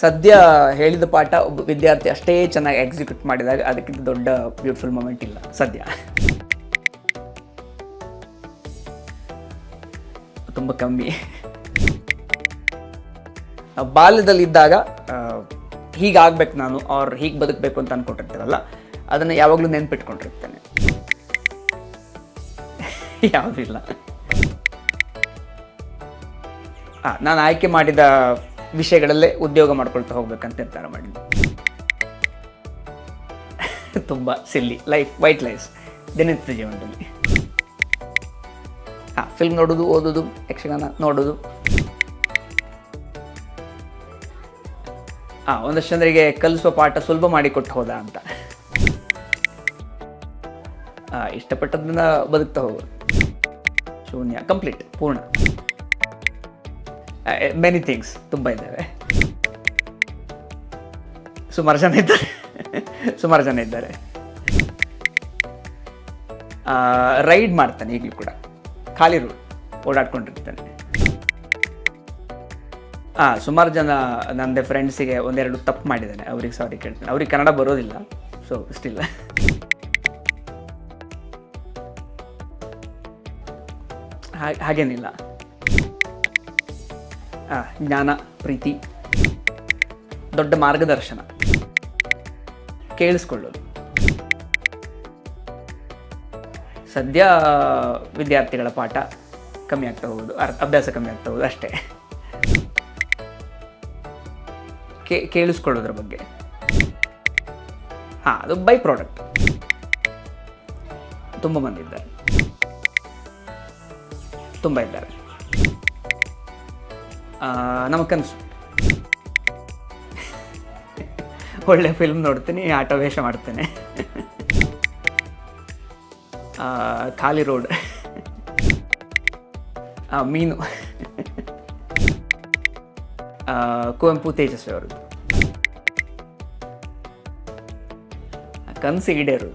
ಸದ್ಯ ಹೇಳಿದ ಪಾಠ ಒಬ್ಬ ವಿದ್ಯಾರ್ಥಿ ಅಷ್ಟೇ ಚೆನ್ನಾಗಿ ಎಕ್ಸಿಕ್ಯೂಟ್ ಮಾಡಿದಾಗ ಅದಕ್ಕಿಂತ ದೊಡ್ಡ ಬ್ಯೂಟಿಫುಲ್ ಮೂಮೆಂಟ್ ಇಲ್ಲ, ಸದ್ಯ. ತುಂಬ ಕಮ್ಮಿ. ಬಾಲ್ಯದಲ್ಲಿ ಬಾಲ್ಯದಲ್ಲಿದ್ದಾಗ ಹೀಗಾಗ್ಬೇಕು ನಾನು ಅವ್ರು ಹೀಗೆ ಬದುಕಬೇಕು ಅಂತ ಅನ್ಕೊಂಡಿರ್ತೇವಲ್ಲ ಅದನ್ನು ಯಾವಾಗಲೂ ನೆನ್ಪಿಟ್ಕೊಂಡಿರ್ತೇನೆ. ಯಾವುದಿಲ್ಲ ನಾನು ಆಯ್ಕೆ ಮಾಡಿದ ವಿಷಯಗಳಲ್ಲೇ ಉದ್ಯೋಗ ಮಾಡ್ಕೊಳ್ತಾ ಹೋಗ್ಬೇಕಂತ ನಿರ್ಧಾರ ಮಾಡಿದ್ದೆ ತುಂಬ ಸಿಲ್ಲಿ ಲೈಫ್ ವೈಟ್ ಲೈಫ್ ದಿನನಿತ್ಯ ಜೀವನದಲ್ಲಿ. ಹಾಂ ಫಿಲ್ಮ್ ನೋಡೋದು, ಓದೋದು, ಯಕ್ಷಗಾನ ನೋಡೋದು. ಹಾಂ, ಒಂದಷ್ಟು ಜನರಿಗೆ ಕಲಿಸುವ ಪಾಠ ಸುಲಭ ಮಾಡಿಕೊಟ್ಟು ಹೋದ ಅಂತ. ಇಷ್ಟಪಟ್ಟದನ್ನ ಬದುಕ್ತಾ ಹೋಗೋದು ಶೂನ್ಯ ಕಂಪ್ಲೀಟ್ ಪೂರ್ಣ. ಮೆನಿ ಥಿಂಗ್ಸ್ ತುಂಬ ಇದ್ದಾವೆ. ಸುಮಾರು ಜನ ಇದ್ದಾರೆ. ಸುಮಾರು ಜನ ಇದ್ದಾರೆ. ರೈಡ್ ಮಾಡ್ತಾನೆ ಈಗಲೂ ಕೂಡ. ಖಾಲಿ ರೋಡ್ ಓಡಾಡ್ಕೊಂಡಿರ್ತಾನೆ. ಹಾಂ ಸುಮಾರು ಜನ ನನ್ನದೇ ಫ್ರೆಂಡ್ಸಿಗೆ ಒಂದೆರಡು ತಪ್ಪು ಮಾಡಿದ್ದಾನೆ. ಅವ್ರಿಗೆ ಸಾರಿ ಕೇಳ್ತಾನೆ. ಅವ್ರಿಗೆ ಕನ್ನಡ ಬರೋದಿಲ್ಲ. ಸೊ ಸ್ಟಿಲ್ ಹಾಗೇನಿಲ್ಲ. ಜ್ಞಾನ, ಪ್ರೀತಿ, ದೊಡ್ಡ ಮಾರ್ಗದರ್ಶನ. ಕೇಳಿಸ್ಕೊಳ್ಳೋದು. ಸದ್ಯ, ವಿದ್ಯಾರ್ಥಿಗಳ ಪಾಠ ಕಮ್ಮಿ ಆಗ್ತಾ ಹೋಗೋದು ಅಭ್ಯಾಸ ಕಮ್ಮಿ ಆಗ್ತಾ ಹೋಗೋದು ಅಷ್ಟೇ. ಕೇ, ಕೇಳಿಸ್ಕೊಳ್ಳೋದ್ರ ಬಗ್ಗೆ. ಹಾಂ, ಅದು ಬೈ ಪ್ರಾಡಕ್ಟ್ ತುಂಬ ಮಂದಿ ಇದ್ದಾರೆ. ತುಂಬ ಇದ್ದಾರೆ. ನಮ್ಮ ಕನಸು ಒಳ್ಳೆ ಫಿಲ್ಮ್ ನೋಡ್ತೀನಿ, ಆಟೋ ವೇಷ ಮಾಡ್ತೇನೆ. ಖಾಲಿ ರೋಡ್ ಮೀನು. ಕುವೆಂಪು ತೇಜಸ್ವಿ ಅವರದ್ದು. ಕನಸು ಈಡೇರು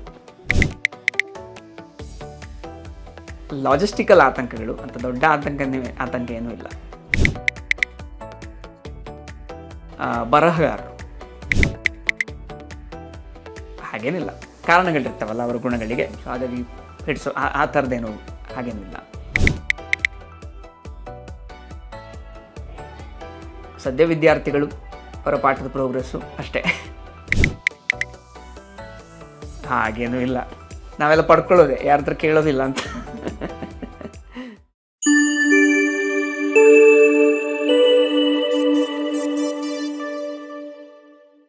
ಲಾಜಿಸ್ಟಿಕಲ್ ಆತಂಕಗಳು, ಅಂತ ದೊಡ್ಡ ಆತಂಕ ಆತಂಕ ಏನೂ ಇಲ್ಲ. ಬರಹಗಾರರು. ಹಾಗೇನಿಲ್ಲ. ಕಾರಣಗಳಿರ್ತಾವಲ್ಲ ಅವರ ಗುಣಗಳಿಗೆ. ಸೊ ಹಾಗಾಗಿ ಹಿಡಿಸು, ಆ ಥರದ್ದೇನು ಹಾಗೇನಿಲ್ಲ ಸದ್ಯ ವಿದ್ಯಾರ್ಥಿಗಳು ಅವರ ಪಾಠದ ಪ್ರೋಗ್ರೆಸ್ಸು ಅಷ್ಟೇ. ಹಾಗೇನೂ ಇಲ್ಲ. ನಾವೆಲ್ಲ ಪಡ್ಕೊಳ್ಳೋದೆ ಯಾರ ಹತ್ರ ಕೇಳೋದಿಲ್ಲ ಅಂತ.